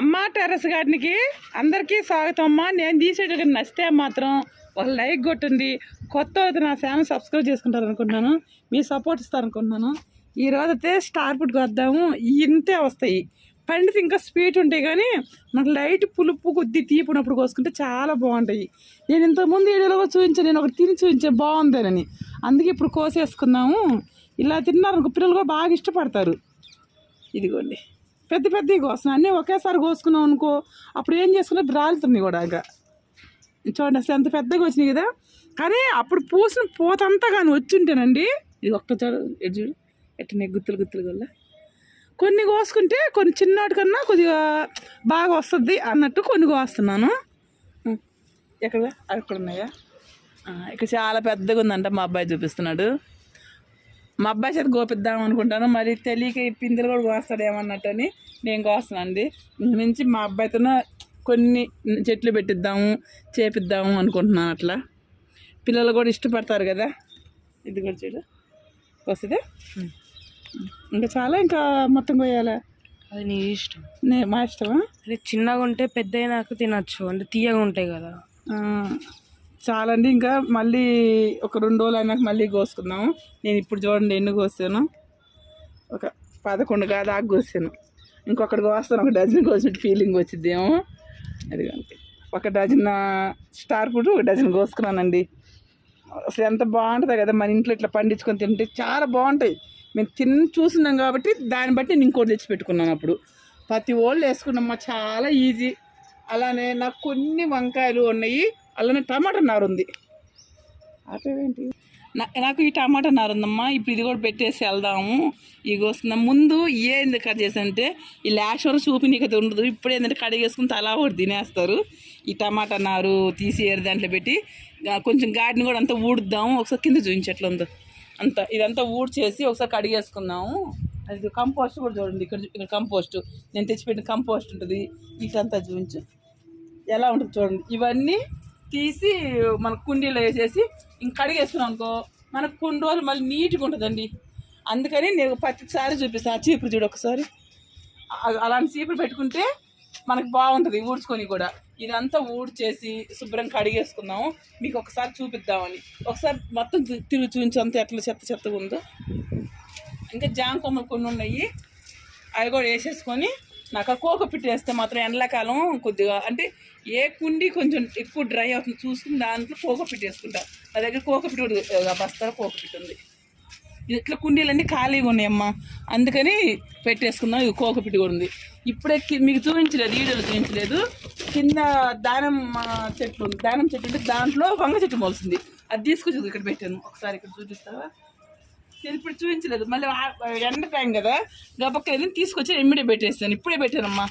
అమ్మ టెర్రస్ గార్డెన్కి అందరికీ స్వాగతం అమ్మా. నేను తీసేట నచ్చితే మాత్రం ఒక లైక్ కొట్టండి. కొత్త అయితే నా ఛానల్ సబ్స్క్రైబ్ చేసుకుంటారు అనుకుంటున్నాను. మీ సపోర్ట్ ఇస్తారు అనుకుంటున్నాను. ఈరోజు అయితే స్టార్ ఫుడ్కి వద్దాము. ఇంతే వస్తాయి. పండితే ఇంకా స్వీట్ ఉంటాయి కానీ మనకు లైట్ పులుపు కొద్ది తీపినప్పుడు కోసుకుంటే చాలా బాగుంటాయి. నేను ఇంతకుముందు వీడియోలో కూడా చూపించాను. నేను ఒకటి తిని చూపించాను బాగుందేనని. అందుకే ఇప్పుడు కోసేసుకుందాము. ఇలా తిన్నారు అనుకో పిల్లలు కూడా బాగా ఇష్టపడతారు. ఇదిగోండి. పెద్ద పెద్దవి కోస్తున్నాయి అన్నీ ఒకేసారి కోసుకున్నాం అనుకో అప్పుడు ఏం చేసుకున్నా రాలుతున్నాయి కూడా ఇక. చూడండి అసలు ఎంత పెద్దగా వచ్చినాయి కదా. కానీ అప్పుడు పూసిన పూతంతా కానీ వచ్చింటేనండి ఇది ఒక్క చూడు ఎటు చూడు గుత్తులు గుత్తులు వల్ల కొన్ని కోసుకుంటే కొన్ని చిన్నటి కన్నా కొద్దిగా బాగా వస్తుంది అన్నట్టు కొన్ని కోస్తున్నాను. ఉం. ఎక్కడ? అక్కడ ఉన్నాయా? ఇక్కడ చాలా పెద్దగా ఉందంట మా అబ్బాయి చూపిస్తున్నాడు. మా అబ్బాయి చేత గోపిద్దాం అనుకుంటాను మరి తెలియక ఈ పిందెలు కూడా కోస్తాడేమన్నట్టు అని నేను కోస్తున్నానండి ఇంక నుంచి మా అబ్బాయితో కొన్ని చెట్లు పెట్టిద్దాము చేపిద్దాము అనుకుంటున్నాను అట్లా. పిల్లలు కూడా ఇష్టపడతారు కదా. ఇది కూడా చూడు. వస్తుంది? ఇంకా చాలా ఇంకా మొత్తం కోయాలా? అది నీ ఇష్టం. నే మా ఇష్టమా? అంటే చిన్నగా ఉంటే పెద్ద అయినాక తినచ్చు అంటే తీయగా ఉంటాయి కదా. చాలండి ఇంకా మళ్ళీ ఒక రెండు రోజులు అయినాక మళ్ళీ కోసుకుందాము. నేను ఇప్పుడు చూడండి ఎన్ని కోసాను. ఒక పదకొండు కాదు ఆకు కోసాను. ఇంకొకటి కోస్తాను ఒక డజన్ కోసినట్టు ఫీలింగ్ వచ్చిద్దేమో. అది ఒక డజన్ స్టార్ ఫుడ్ ఒక డజన్ కోసుకున్నానండి. అసలు ఎంత బాగుంటుందో కదా మన ఇంట్లో ఇట్లా పండించుకొని తింటే చాలా బాగుంటాయి. మేము తిని చూస్తున్నాం కాబట్టి దాన్ని బట్టి నేను ఇంకోటి తెచ్చి పెట్టుకున్నాను అప్పుడు. ప్రతి ఓళ్ళు వేసుకున్నామ్మా చాలా ఈజీ అలానే నాకు కొన్ని వంకాయలు ఉన్నాయి. అలానే టమాటా నారు ఉంది. అదేంటి నా- నాకు ఈ టమాటా నారు ఉందమ్మా ఇప్పుడు ఇది కూడా పెట్టేసి వెళ్దాము. ఇవి వస్తున్నా ముందు ఏంది కట్ చేసంటే ఈ లాస్ట్ వరకు చూపినీకైతే ఉండదు. ఇప్పుడు ఏంటంటే కడిగేసుకుని తలా ఒకటి తినేస్తారు. ఈ టమాటా నారు తీసి ఏరు దాంట్లో పెట్టి కొంచెం గాడిని కూడా అంతా ఊడుద్దాము. ఒకసారి కింద చూపించట్లు ఉందో. అంత ఇదంతా ఊడ్చేసి ఒకసారి కడిగేసుకుందాము. అది కంపోస్ట్ కూడా చూడండి ఇక్కడ ఇక్కడ కంపోస్ట్. నేను తెచ్చిపెట్టిన కంపోస్ట్ ఉంటుంది. ఇటంతా చూపించు. ఎలా ఉంటుంది చూడండి. ఇవన్నీ తీసి మన కుండీలో వేసేసి ఇంక కడిగేస్తున్నాం అనుకో మనకు కొన్ని రోజులు మళ్ళీ నీట్గా ఉంటుందండి. అందుకని నేను ప్రతిసారి చూపిస్తాను ఆ చీపురు చూడు ఒకసారి. అలాంటి చీపురు పెట్టుకుంటే మనకు బాగుంటుంది ఊడ్చుకొని కూడా. ఇదంతా ఊడ్చేసి శుభ్రం కడిగేసుకుందాము. మీకు ఒకసారి చూపిద్దామని. ఒకసారి మొత్తం తిరుగు తిరిగి అంత ఎట్లా చెత్త చెత్తగా ఉందో. ఇంకా జామ కొమ్మలు కొన్ని ఉన్నాయి. అవి కూడా వేసేసుకొని నాకు ఆ కోక వేస్తే మాత్రం ఎండాకాలం కొద్దిగా అంటే ఏ కుండి కొంచెం ఎక్కువ డ్రై అవుతుంది చూసుకుని దాంట్లో కోక పిట్టి వేసుకుంటా నా దగ్గర కోక పిట్ కూడా ఆ బస్తాలో కోక ఉంది. ఇట్లా కుండీలన్నీ ఖాళీగా ఉన్నాయమ్మా. అందుకని పెట్టేసుకుందాం ఇది కోక కూడా ఉంది. ఇప్పుడే మీకు చూపించలేదు వీడియోలో చూపించలేదు. కింద దానం చెట్టు చెట్లు ఉంది. దానం చెట్టు ఉంటే దాంట్లో వంగ చెట్టు మొలిసింది. అది తీసుకొచ్చి ఇక్కడ పెట్టాను. ఒకసారి ఇక్కడ చూపిస్తావా? ఇప్పుడు చూపించలేదు. మళ్ళీ ఎండ టైం కదా. గబక్కలేదు తీసుకొచ్చి ఎమ్మిడే పెట్టేస్తాను. ఇప్పుడే పెట్టానమ్మా.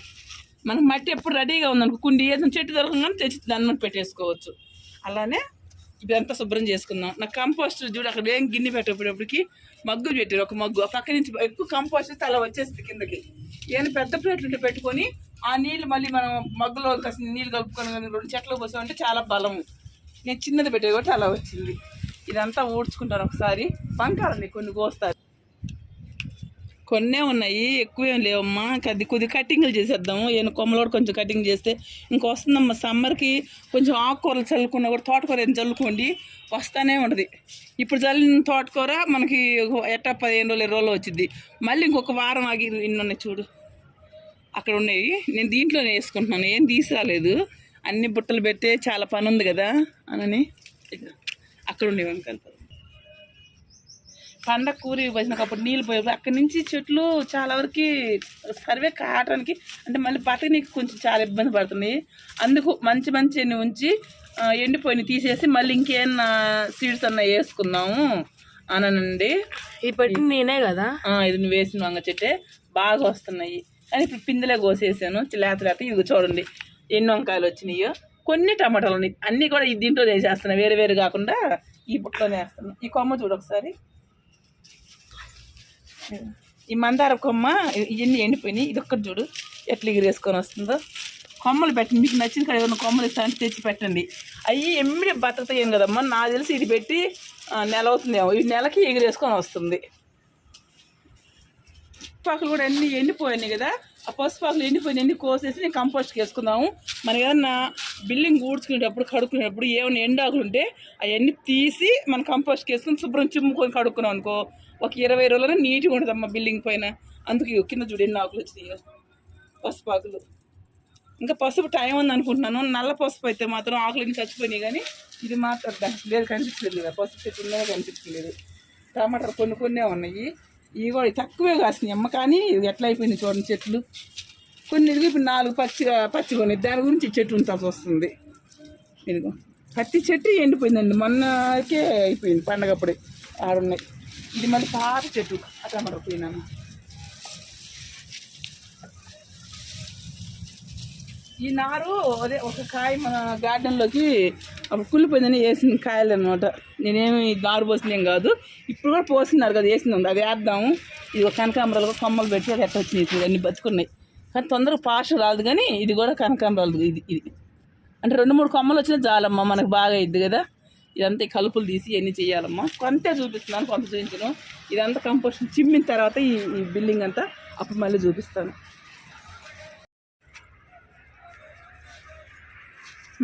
మనకు మట్టి ఎప్పుడు రెడీగా ఉందనుకో కుండి ఏదైనా చెట్టు దొరకగానే తెచ్చి దాన్ని పెట్టేసుకోవచ్చు. అలానే ఇదంతా శుభ్రం చేసుకుందాం. నాకు కంపోస్ట్ చూడు అక్కడ ఏం గిన్నె పెట్టేటప్పటికి మగ్గులు పెట్టారు. ఒక మగ్గు. పక్క నుంచి ఎక్కువ కంపోస్ట్ తల వచ్చేసింది కిందకి. ఏం పెద్ద ప్లేట్లు పెట్టుకొని ఆ నీళ్ళు మళ్ళీ మనం మగ్గులో కాసిన నీళ్ళు కలుపుకొని కానీ రెండు చెట్లు పోసామంటే చాలా బలము. నేను చిన్నది పెట్టేది కాబట్టి అలా వచ్చింది. ఇదంతా ఊడ్చుకుంటారు ఒకసారి. బంకాలండి కొన్ని కోస్తారు. కొన్నే ఉన్నాయి ఎక్కువేం లేవమ్మా. అది కొద్ది కటింగ్లు చేసేద్దాము. ఏమైనా కొమ్మలు కూడా కొంచెం కటింగ్ చేస్తే ఇంక వస్తుందమ్మా. సమ్మర్కి కొంచెం ఆకుకూరలు చల్లుకున్నా కూడా తోటకూర ఏం చల్లుకోండి వస్తానే ఉంటుంది. ఇప్పుడు చల్లిన తోటకూర మనకి ఎట్టా పదిహేను రోజులు ఇరవై రోజులు వచ్చింది మళ్ళీ ఇంకొక వారం ఆగి ఇన్ని ఉన్నాయి చూడు. అక్కడ ఉన్నాయి. నేను దీంట్లోనే వేసుకుంటున్నాను. ఏం తీసుకురాలేదు అన్ని బుట్టలు పెడితే చాలా పని ఉంది కదా అనని. అక్కడ ఉండేవి వెనకాల పండగ కూరి వచ్చినప్పుడు నీళ్ళు పోయి అక్కడి నుంచి చెట్లు చాలా వరకు సర్వే కావడానికి అంటే మళ్ళీ బతకనీకి కొంచెం చాలా ఇబ్బంది పడుతుంది అందుకు మంచి మంచి ఉంచి ఎండిపోయిన తీసేసి మళ్ళీ ఇంకేమన్నా సీడ్స్ అన్న వేసుకుందాము అనండి ఈ పెట్టి నేనే కదా. ఇది నువ్వు వేసిన వంగ చెట్టే బాగా వస్తున్నాయి. కానీ ఇప్పుడు పిందెలే కోసేసాను. లేత లేత ఇది చూడండి ఎన్ని వంకాయలు వచ్చినాయో. కొన్ని టమాటాలు ఉన్నాయి. అన్నీ కూడా ఈ దీంట్లో వేసేస్తున్నాయి వేరే వేరు కాకుండా ఈ బుట్టలోనే వేస్తున్నాం ఈ కొమ్మ చూడు ఒకసారి. ఈ మందార కొమ్మ ఇవన్నీ ఎండిపోయినాయి. ఇది ఒక్కటి చూడు ఎట్లా ఎగిరేసుకొని వస్తుందో. కొమ్మలు పెట్టండి. మీకు నచ్చిన కాడ ఏమైనా కొమ్మలు ఇస్తానంటే తెచ్చి పెట్టండి. అవి ఎమ్మిడి బతుకుతాయి కదమ్మా నాకు తెలిసి ఇది పెట్టి నెల అవుతుందేమో. ఈ నెలకి ఎగిరేసుకొని వస్తుంది. పక్కలు కూడా అన్నీ ఎండిపోయినాయి కదా. ఆ పసుపాకులు ఎండిపోయిన కోసేసి నేను కంపోస్ట్కి వేసుకుందాము మన ఏదన్నా బిల్డింగ్ ఊడ్చుకునేటప్పుడు కడుక్కునేటప్పుడు ఏమైనా ఎండాకులు ఉంటే అవన్నీ తీసి మనం కంపోస్ట్కి వేసుకుని శుభ్రం చిమ్ముకొని కడుక్కున్నాం అనుకో ఒక ఇరవై రోజుల్లో నీట్గా ఉండదమ్మా బిల్డింగ్ పైన. అందుకు కింద చూడు ఎన్ని ఆకులు వచ్చినాయో పసుపాకులు ఇంకా పసుపు టైం ఉంది అనుకుంటున్నాను నల్ల పసుపు అయితే మాత్రం ఆకులు చచ్చిపోయినాయి కానీ ఇది మాత్రం దానికి లేదు కనిపించలేదు కదా. పసుపు చెట్టు ఉన్నదే కనిపించలేదు టమాటాలు కొన్ని కొన్నే ఉన్నాయి. ఇవి కూడా తక్కువే కాసినాయి. అమ్మ కానీ ఇది ఎట్లా అయిపోయింది చూడండి చెట్లు. కొన్ని ఇదిగో ఇప్పుడు నాలుగు పచ్చి పచ్చి కొన్ని దాని గురించి చెట్టు ఉంచాల్సి వస్తుంది. ఇదిగో. పత్తి చెట్టు ఎండిపోయిందండి. మొన్నకే అయిపోయింది పండగప్పుడే. ఆడున్నాయి. ఇది మళ్ళీ పాత చెట్టు. అట్లా మరొక పోయినాను ఈ నారు అదే ఒక కాయ మన గార్డెన్లోకి కుళ్ళిపోయిందని వేసిన కాయలు అనమాట నేనేమి నారు పోసినేం కాదు. ఇప్పుడు కూడా పోస్తున్నారు కదా వేసింది ఉంది. అది వేద్దాము. ఇది ఒక కనకాంబరాలు కొమ్మలు పెట్టి అది ఎట్ట వచ్చినాయి చూడు అన్ని బతుకున్నాయి. కానీ తొందరగా పాష రాదు కానీ ఇది కూడా కనకాంబరాలు ఇది ఇది. అంటే రెండు మూడు కొమ్మలు వచ్చినా చాలమ్మా మనకు బాగా ఇద్ది కదా. ఇదంతా ఈ కలుపులు తీసి ఇవన్నీ చేయాలమ్మా. కొంతే చూపిస్తున్నాను కొంత చూపించను. ఇదంతా కంపోస్ట్ చిమ్మిన తర్వాత ఈ ఈ బిల్డింగ్ అంతా అప్పుడు మళ్ళీ చూపిస్తాను.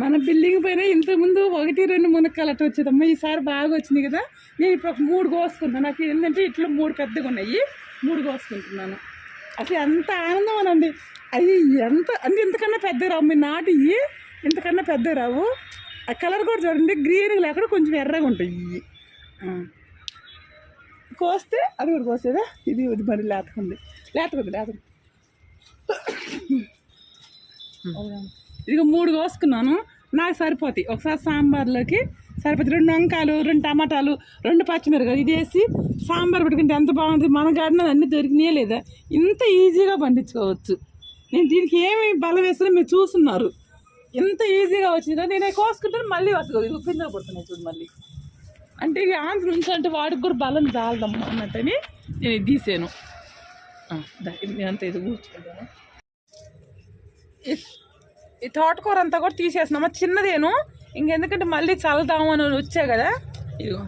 మన బిల్డింగ్ పైన ఇంతకుముందు ఒకటి రెండు మునక్కాలు అట్ట వచ్చేదమ్మా. ఈసారి బాగా వచ్చింది కదా. నేను ఇప్పుడు ఒక మూడు కోసుకున్నాను నాకు ఏంటంటే ఇట్లా మూడు పెద్దగా ఉన్నాయి. మూడు కోసుకుంటున్నాను. అసలు ఎంత ఆనందం అనండి. అవి ఎంత అంటే ఇంతకన్నా పెద్ద రావు. మీ నాటి ఇంతకన్నా పెద్ద రావు. ఆ కలర్ కూడా చూడండి గ్రీన్ లేకుండా కొంచెం ఎర్రగా ఉంటాయి ఇవి. కోస్తే అది కూడా కోసేదా? ఇది ఇది మరి లేతకుంది. లేతకుంది లేతకుంది. ఇదిగో మూడు కోసుకున్నాను. నాకు సరిపోతాయి. ఒకసారి సాంబార్లోకి సరిపోతాయి. రెండు వంకాయలు రెండు టమాటాలు రెండు పచ్చిమిరకాయలు ఇది వేసి సాంబార్ పెట్టుకుంటే ఎంత బాగుంటుంది? మన గార్డెన్ అన్నీ దొరికినాయే లేదా? ఇంత ఈజీగా పండించుకోవచ్చు. నేను దీనికి ఏమి బలం వేసినా మీరు చూస్తున్నారు. ఎంత ఈజీగా వచ్చిందో. నేను కోసుకుంటాను మళ్ళీ వస్తుంది. ఇది పిందెలు పడుతున్నాయి చూడు మళ్ళీ. అంటే ఇది ఆంధ్ర నుంచి అంటే వాడికి కూడా బలం చాలదమ్మా అన్నట్టని నేను ఇది తీసాను. ఆ, ఇది అంతా ఇది కూర్చుకుంటాను. ఈ- తోటకూర అంతా కూడా తీసేసినామా చిన్నదేను. ఇంకెందుకంటే మళ్ళీ చల్లుదాము అని వచ్చా కదా. ఇదిగో.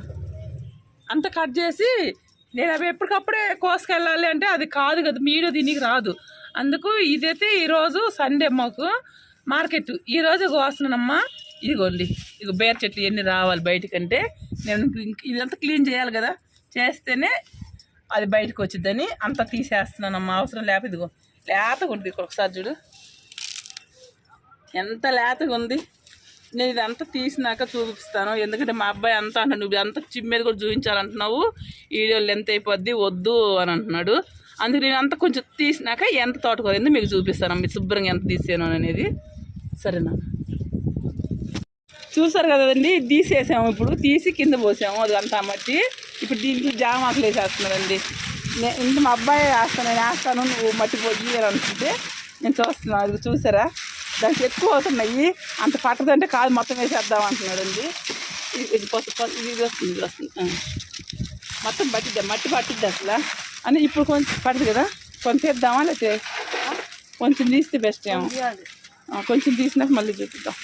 అంత కట్ చేసి నేను అవి ఎప్పటికప్పుడే కోసుకెళ్ళాలి అంటే అది కాదు కదా మీరు దీనికి రాదు. అందుకు ఇదైతే ఈరోజు సండే మాకు మార్కెట్. ఈరోజు కోస్తున్నానమ్మా. ఇదిగోండి. ఇదిగో బేర్ చెట్లు ఎన్ని రావాలి బయటకంటే. నేను ఇదంతా క్లీన్ చేయాలి కదా. చేస్తేనే అది బయటకు వచ్చిద్దని అంతా తీసేస్తున్నానమ్మా. అవసరం లేకపోతే ఇదిగో. లేతగా ఉంటుంది ఇక్కడ ఒకసారి చూడు. ఎంత లేతగా ఉంది. నేను ఇదంతా తీసినాక చూపిస్తాను. ఎందుకంటే మా అబ్బాయి అంతా అంటాడు నువ్వు అంతా చిమ్ మీద కూడా చూపించాలంటున్నావు. వీడియో లెంత్ అయిపోద్ది వద్దు అని అంటున్నాడు. అందుకు నేను అంతా కొంచెం తీసినాక ఎంత తోటకూరిందో మీకు చూపిస్తాను. మీరు శుభ్రంగా ఎంత తీసాను అనేది. సరేనా? చూసారు కదండి తీసేసాము ఇప్పుడు. తీసి కింద పోసాము. అది అంతా మట్టి. ఇప్పుడు దీంట్లో జామ ఆకులు వేసేస్తున్నారండి. ఇంత మా అబ్బాయి వేస్తాను నేను వేస్తాను నువ్వు మట్టి పోయి అని అనుకుంటే నేను చూస్తున్నాను అది చూసారా? దానికి ఎక్కువ అవుతున్నాయి. అంత పట్టదంటే కాదు మొత్తం వేసేద్దాం అంటున్నాడు అండి ఇది ఇది ఇది వస్తుంది ఇది వస్తుంది. మొత్తం పట్టిద్దా? మట్టి పట్టిద్ది అసలు? అని ఇప్పుడు కొంచెం పడదు కదా? కొంచెం తీద్దామా లేకపోతే కొంచెం తీస్తే బెస్ట్ ఏమో. కొంచెం తీసినాక మళ్ళీ చూపిద్దాం.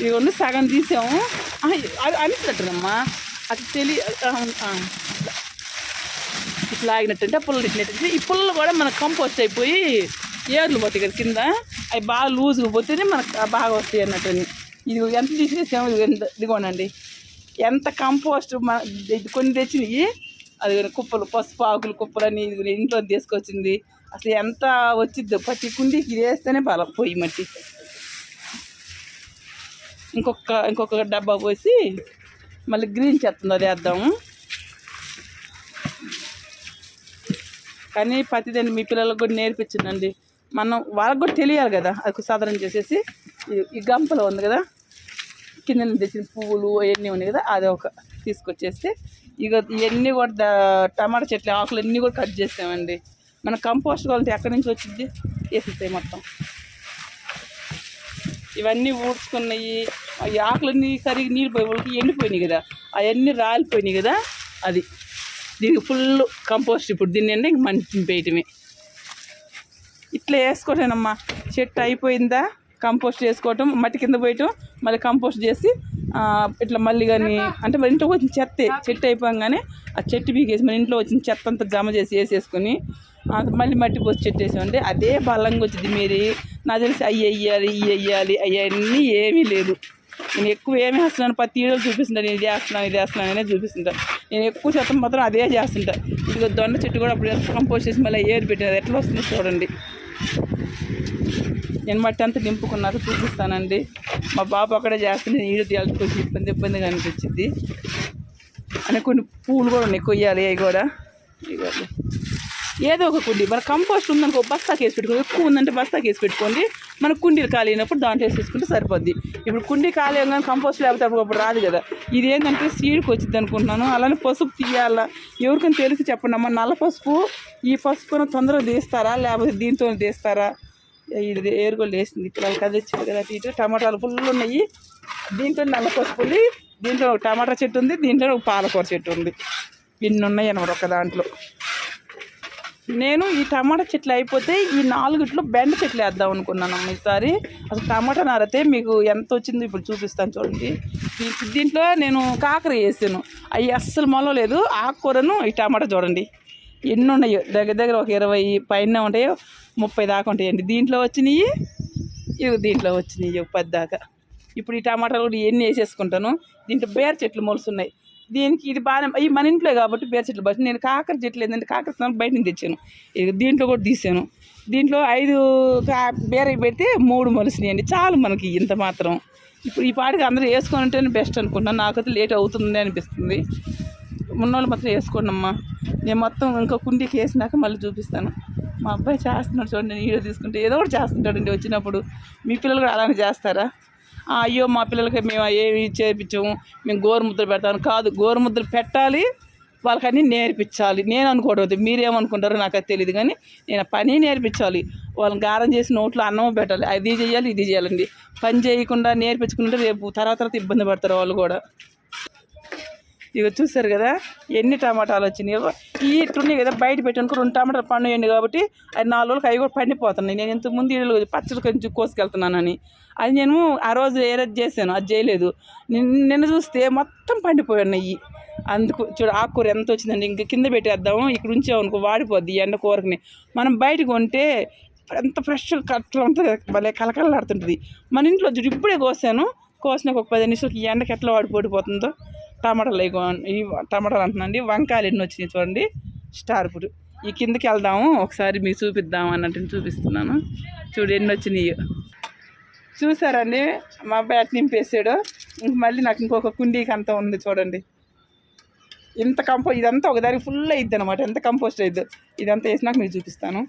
ఇవి ఉన్న సగం తీసాము. అది అనిసినట్టునమ్మా అది తెలి ఇట్లా. ఆగినట్టు అంటే పుల్లలు ఇట్టినట్టు ఈ పుల్లలు కూడా మనకు కంపోస్ట్ అయిపోయి ఏర్లు పోతాయి కదా కింద. అవి బాగా లూజ్గా పోతేనే మనకు బాగా వస్తాయి అన్నట్టు ఇది ఎంత తీసేసాము ఇది ఎంత ఇదిగోనండి. ఎంత కంపోస్ట్ మన కొన్ని తెచ్చినవి అది కుప్పలు పసుపు ఆకులు కుప్పలని ఇది ఇంట్లో తీసుకొచ్చింది. అసలు ఎంత వచ్చిద్దో ప్రతి కుండీకి ఇది వేస్తేనే బలం పొయ్యి మట్టి. ఇంకొక ఇంకొక డబ్బా పోసి మళ్ళీ గ్రీన్ చేస్తుంది అది వేద్దాము. కానీ ప్రతిదాన్ని మీ పిల్లలకు కూడా నేర్పించిందండి మనం వాళ్ళకు కూడా తెలియాలి కదా. అది సాధారణ చేసేసి ఈ- ఈ గంపలో ఉంది కదా. కింద తెచ్చిన పువ్వులు అవన్నీ ఉన్నాయి కదా. అది ఒక తీసుకొచ్చేస్తే ఇక ఇవన్నీ కూడా టమాటా చెట్లు ఆకులు అన్నీ కూడా కట్ చేసామండి మన కంపోస్ట్ కావాలంటే ఎక్కడి నుంచి వచ్చింది? వేసేస్తాయి మొత్తం. ఇవన్నీ ఊడ్చుకున్నాయి. ఈ ఆకులన్నీ సరిగ్గా నీళ్ళు పోయి వాళ్ళకి ఎండిపోయినాయి కదా. అవన్నీ రాలిపోయినాయి కదా. అది. దీనికి ఫుల్ కంపోస్ట్ ఇప్పుడు. దీన్ని అంటే ఇంక మంచి వేయటమే ఇట్లా వేసుకోవటేనమ్మా. చెట్టు అయిపోయిందా? కంపోస్ట్ చేసుకోవటం మట్టి కింద పోయటం మళ్ళీ కంపోస్ట్ చేసి ఇట్లా మళ్ళీ కానీ అంటే మరి ఇంట్లో వచ్చిన చెత్త చెట్టు అయిపోగానే ఆ చెట్టు పీకేసి మన ఇంట్లో వచ్చిన చెత్త అంతా జమ చేసి వేసేసుకొని మళ్ళీ మట్టి పోసి చెట్టు వేసామంటే అదే బలంగా వచ్చింది మీది. నాకు తెలిసి అయ్యి వెయ్యాలి ఇవి వెయ్యాలి అవన్నీ ఏమీ లేదు. నేను ఎక్కువ ఏమి వేస్తున్నాను ప్రతి వీడియోలు చూపిస్తుంటాను నేను ఇది వేస్తున్నాను ఇది వేస్తున్నాను అనే చూపిస్తుంటాను నేను ఎక్కువ శాతం మాత్రం అదే చేస్తుంటాను ఇదిగో దొండ చెట్టు కూడా అప్పుడు కంపోస్ట్ చేసి మళ్ళీ ఏరు పెట్టినది ఎట్లా వస్తుందో చూడండి. నేను మట్టి అంతా నింపుకున్నాక చూపిస్తానండి. మా బాబు అక్కడే చేస్తే నేను ఈడు తీయాలి ఇబ్బంది ఇబ్బందిగా అనిపించింది అని కొన్ని పూలు కూడా ఉన్నాయి కొయ్యాలి అవి కూడా. ఇవ్వాలి ఏదో ఒక కుండి. మన కంపోస్ట్ ఉందనుకో బస్తాకి వేసి పెట్టుకోండి ఎక్కువ ఉందంటే బస్తాకి వేసి పెట్టుకోండి. మన కుండీలు ఖాళీ అయినప్పుడు దాంట్లో వేసేసుకుంటే సరిపోద్ది. ఇప్పుడు కుండీ ఖాళీ కానీ కంపోస్ట్ లేకపోతే అప్పుడు రాదు కదా. ఇది ఏంటంటే సీడ్కి వచ్చింది అనుకుంటున్నాను. అలానే పసుపు తీయాలా. ఎవరికైనా తెలిసి చెప్పండి. అమ్మ నల్ల పసుపు ఈ పసుపును తొందరగా తీస్తారా? లేకపోతే దీంతో తీస్తారా? ఇది ఏరుగోళ్ళు వేసింది. ఇక్కడ కదిచ్చింది కదా. ఇటు టమాటాలు ఫుల్ ఉన్నాయి. దీంట్లో నల్ల ఉంది. దీంట్లో ఒక టమాటా చెట్టు ఉంది. దీంట్లో ఒక పాలకూర చెట్టు ఉంది. ఇన్ని ఉన్నాయి అన్నమాట ఒక దాంట్లో. నేను ఈ టమాటా చెట్లు అయిపోతే ఈ నాలుగిట్లో బెండ చెట్లు వేద్దాం అనుకున్నాను ఈసారి. అసలు టమాటా నారైతే మీకు ఎంత వచ్చిందో ఇప్పుడు చూపిస్తాను చూడండి. దీంట్లో నేను కాకర వేసాను. అవి అస్సలు మొలవలేదు. ఆకుకూరను ఈ టమాటా చూడండి. ఎన్ని ఉన్నాయో? దగ్గర దగ్గర ఒక ఇరవై పైన ఉంటాయో ముప్పై దాకా ఉంటాయండి. దీంట్లో వచ్చినాయి ఇవి దీంట్లో వచ్చినాయి పది దాకా. ఇప్పుడు ఈ టమాటాలు కూడా ఎన్ని వేసేసుకుంటాను. దీంట్లో బేర చెట్లు మొలుసున్నాయి దీనికి ఇది బాగానే ఈ మన ఇంట్లో కాబట్టి బేర చెట్లు బట్టి నేను కాకర చెట్లు ఏంటంటే కాకర బయట నుంచి తెచ్చాను. ఇది దీంట్లో కూడా తీసాను. దీంట్లో ఐదు కా బేర పెడితే మూడు మొలిసినాయండి చాలు మనకి ఇంత మాత్రం. ఇప్పుడు ఈ పాటికి అందరూ వేసుకొని ఉంటేనే బెస్ట్ అనుకుంటున్నాను నాకైతే లేట్ అవుతుంది అనిపిస్తుంది. ఉన్నోళ్ళు మాత్రం వేసుకోండి అమ్మా. నేను మొత్తం ఇంకా కుండీకి వేసినాక మళ్ళీ చూపిస్తాను. మా అబ్బాయి చేస్తున్నాడు చూడండి నేను వీడియో తీసుకుంటే ఏదో ఒకటి చేస్తుంటాడండి. వచ్చినప్పుడు మీ పిల్లలు కూడా అలానే చేస్తారా? అయ్యో మా పిల్లలకి మేము ఏమి చేర్పించము మేము గోరుముద్దలు పెడతాను కాదు. గోరుముద్దలు పెట్టాలి వాళ్ళకన్నీ నేర్పించాలి. నేను అనుకోవడం మీరేమనుకుంటారో నాకు అది తెలియదు కానీ నేను పని నేర్పించాలి. వాళ్ళని గారం చేసి నోట్లో అన్నం పెట్టాలి. అది చేయాలి ఇది చేయాలండి. పని చేయకుండా నేర్పించుకుంటే రేపు తర్వాత తర్వాత ఇబ్బంది పడతారు వాళ్ళు కూడా. ఇక చూసారు కదా ఎన్ని టమాటాలు వచ్చినాయి. ఈ ఇట్లున్నాయి కదా బయట పెట్టుకుని రెండు టమాటాలు పండుగండి కాబట్టి అది నాలుగు రోజులకి అవి కూడా పండిపోతున్నాయి. నేను ఇంతకుముందు ఇళ్ళు పచ్చడి కొంచెం కోసుకెళ్తున్నానని. అది నేను ఆ రోజు ఏ చేశాను అది చేయలేదు. నిన్న చూస్తే మొత్తం పండిపోయాయి అందుకు చూడు ఆకుకూర ఎంత వచ్చిందండి ఇంక కింద పెట్టేద్దాము ఇక్కడ ఉంచామనుకో వాడిపోద్ది ఎండ కూరకుని. మనం బయట కొంటే ఎంత ఫ్రెష్ కట్లా ఉంటుంది భలే కలకలలాడుతుంటుంది మన ఇంట్లో చూడు ఇప్పుడే కోసాను. కోసిన ఒక పది నిమిషాలకి ఈ ఎండకి ఎట్లా వాడిపోడిపోతుందో. టమాటాలు ఇగో ఈ టమాటాలు అంటున్నాండి. వంకాయలు ఎన్ని వచ్చినాయి చూడండి. స్టార్ ఫ్రూట్ ఈ కిందకి వెళ్దాము. ఒకసారి మీకు చూపిద్దాం అన్నట్టు చూపిస్తున్నాను. చూడు ఎన్ని వచ్చినాయి. చూసారండి? మా అబ్బాయి నింపేసాడు. ఇంక మళ్ళీ నాకు ఇంకొక కుండీకి అంత ఉంది చూడండి. ఇంత కంపో ఇదంతా ఒకదానికి ఫుల్ అయిద్ది అనమాట ఎంత కంపోస్ట్ అయిద్ది. ఇదంతా వేసినాక మీకు చూపిస్తాను.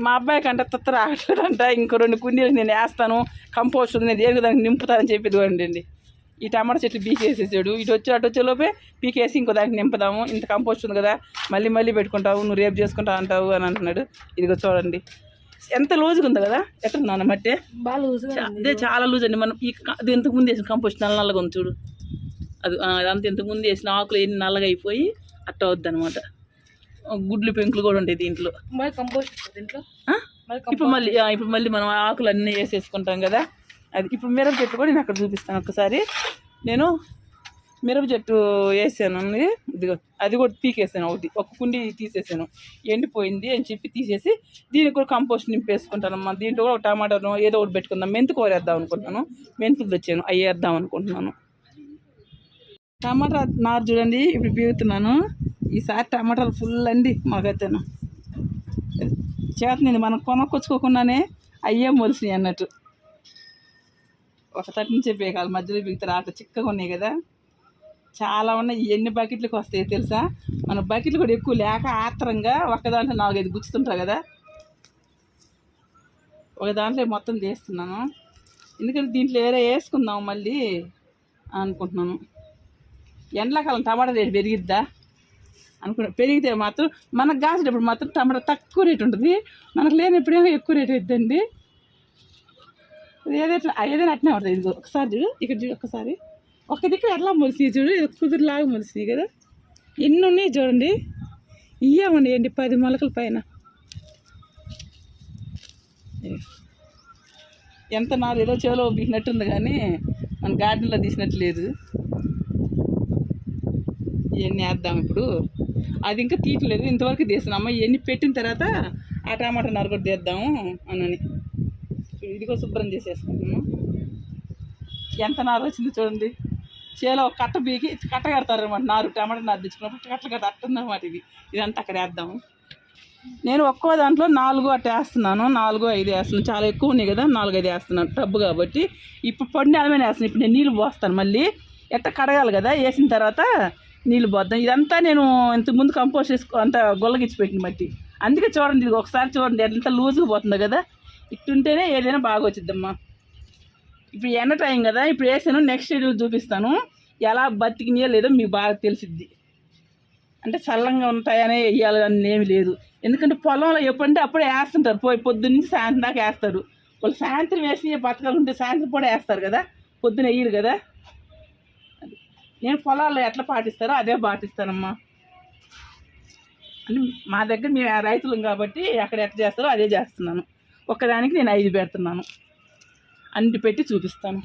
మా అబ్బాయి కంటే తొత్త రావట్లేదంట. ఇంకో రెండు కుండీలు నేను వేస్తాను. కంపోస్ట్ ఉంది. నేను దేనికి దానికి నింపుతానని చెప్పి చూడండి ఈ టమాటా చెట్లు పీకేసేసాడు. ఇటు వచ్చి అటు వచ్చే లోపే పీకేసి ఇంకో దానికి నింపుదాము. ఇంత కంపోస్ట్ ఉంది కదా మళ్ళీ మళ్ళీ పెట్టుకుంటావు నువ్వు రేపు చేసుకుంటావు అంటావు అని అంటున్నాడు. ఇదిగో చూడండి. ఎంత లూజుగా ఉంది కదా ఎట్లా నాన్న మట్టి? బాగా అదే చాలా లూజ్ అండి. మనం ఈ అది ఇంతకు ముందు వేసిన కంపోస్ట్ నల్ల నల్లగా ఉంది చూడు. అది అదంతా ఇంతకు ముందు వేసిన ఆకులు ఎన్ని నల్లగా అయిపోయి అట్ట అవుద్ది అనమాట గుడ్లు పెంకులు కూడా ఉంటాయి దీంట్లో. మరి కంపోస్ట్ దీంట్లో? ఇప్పుడు మళ్ళీ ఇప్పుడు మళ్ళీ మనం ఆకులు అన్నీ వేసేసుకుంటాం కదా. అది ఇప్పుడు మిరప చెట్టు కూడా నేను అక్కడ చూపిస్తాను ఒకసారి నేను మిరప చెట్టు వేసాను ఇదిగో అది కూడా పీకేసాను ఒకటి ఒక కుండి తీసేసాను. ఎండిపోయింది అని చెప్పి తీసేసి దీనికి కూడా కంపోస్ట్ నింపేసుకుంటానమ్మా దీంట్లో కూడా ఒక టమాటాను ఏదో ఒకటి పెట్టుకుందాం. మెంతు కూర వేద్దాం అనుకుంటున్నాను. మెంతులు తెచ్చాను అవి వేద్దాం అనుకుంటున్నాను. టమాటా నారు చూడండి ఇప్పుడు పీగుతున్నాను. ఈసారి టమాటాలు ఫుల్ అండి మాకైతేను. చేతనింది మనం కొనుక్కొచ్చుకోకుండానే అయ్యే మొలిసినాయి అన్నట్టు. ఒక తటి నుంచే పీకాలి. మధ్యలో పీకుతారు ఆట చిక్కగా ఉన్నాయి కదా. చాలా ఉన్నాయి. ఎన్ని బకెట్లకు వస్తాయి తెలుసా? మన బకెట్లు కూడా ఎక్కువ లేక ఆత్రంగా ఒక దాంట్లో నాలుగైదు గుచ్చుతుంటారు కదా. ఒక దాంట్లో మొత్తం చేస్తున్నాను ఎందుకంటే దీంట్లో వేరే వేసుకుందాం మళ్ళీ అనుకుంటున్నాను. ఎండాకాలం టమాటా రేటు పెరిగిద్దా? అనుకున్నా. పెరిగితే మాత్రం మనకు కాసేటప్పుడు మాత్రం టమాటా తక్కువ రేటు ఉంటుంది. మనకు లేనప్పుడేమో ఎక్కువ రేటు అవుతుందండి ఏదైనా ఏదైనా అట్నే పడుతుంది. ఇదిగో ఒకసారి చూడు. ఇక్కడ చూడు ఒకసారి. ఒక దిక్కు ఎట్లా మొలిసి చూడు. ఇది కుదురులాగా మొలిసి కదా. ఎన్ని ఉన్నాయి చూడండి. ఇయ్యమండి ఏంటి? పది మొలకల పైన. ఎంత నాలుగు ఏదో చెవులో బీకినట్టుంది కానీ మన గార్డెన్లో తీసినట్టు లేదు. ఇవన్నీ వేద్దాం ఇప్పుడు. అది ఇంకా తీయట్లేదు. ఇంతవరకు తీసినామా ఇవన్నీ పెట్టిన తర్వాత ఆ టమాటా నారు కూడా తీద్దాము అని ఇదిగో శుభ్రం చేసేసుకుంటున్నాను. ఎంత నారు వచ్చింది చూడండి. చేలో ఒక కట్ట బీకి కట్ట కడతారు అనమాట నారు టమాటా నారు తెచ్చుకున్నప్పుడు కట్ట కట్ట అట్టుందన్నమాట ఇది ఇదంతా అక్కడ వేద్దాము. నేను ఒక్కో దాంట్లో నాలుగు అట్ట వేస్తున్నాను. నాలుగు ఐదు వేస్తున్నాను. చాలా ఎక్కువ ఉన్నాయి కదా నాలుగు ఐదు వేస్తున్నాను. టబ్బు కాబట్టి ఇప్పుడు పొడి నెలమైన వేస్తున్నాను. ఇప్పుడు నేను నీళ్ళు పోస్తాను మళ్ళీ. ఎట్ట కడగాలి కదా వేసిన తర్వాత నీళ్ళు పోద్దాం. ఇదంతా నేను ఇంతకుముందు కంపోస్ట్ చేసుకో అంత గొల్లగిచ్చి పెట్టిన మట్టి. అందుకే చూడండి ఇది ఒకసారి చూడండి ఎంత లూజ్గా పోతుందో కదా. ఇట్టుంటేనే ఏదైనా బాగా వచ్చిద్దమ్మా ఇప్పుడు ఎండ టైం కదా ఇప్పుడు వేసాను నెక్స్ట్ షెడ్యూల్ చూపిస్తాను. ఎలా బతికినాయో లేదో మీకు బాగా తెలిసిద్ది. అంటే చల్లంగా ఉంటాయనే వేయాలని ఏమి లేదు. ఎందుకంటే పొలంలో ఎప్పుడంటే అప్పుడే వేస్తుంటారు. పోయి పొద్దున్న నుంచి సాయంత్రం దాకా వేస్తారు. వాళ్ళు సాయంత్రం వేసి బతకాలంటే సాయంత్రం కూడా వేస్తారు కదా పొద్దున వేయరు కదా. నేను పొలాల్లో ఎట్లా పాటిస్తారో అదే పాటిస్తానమ్మా. అని మా దగ్గర మేము రైతులం కాబట్టి అక్కడ ఎట్లా చేస్తారో అదే చేస్తున్నాను. ఒక్కదానికి నేను ఐదు పెడుతున్నాను. అన్ని పెట్టి చూపిస్తాను.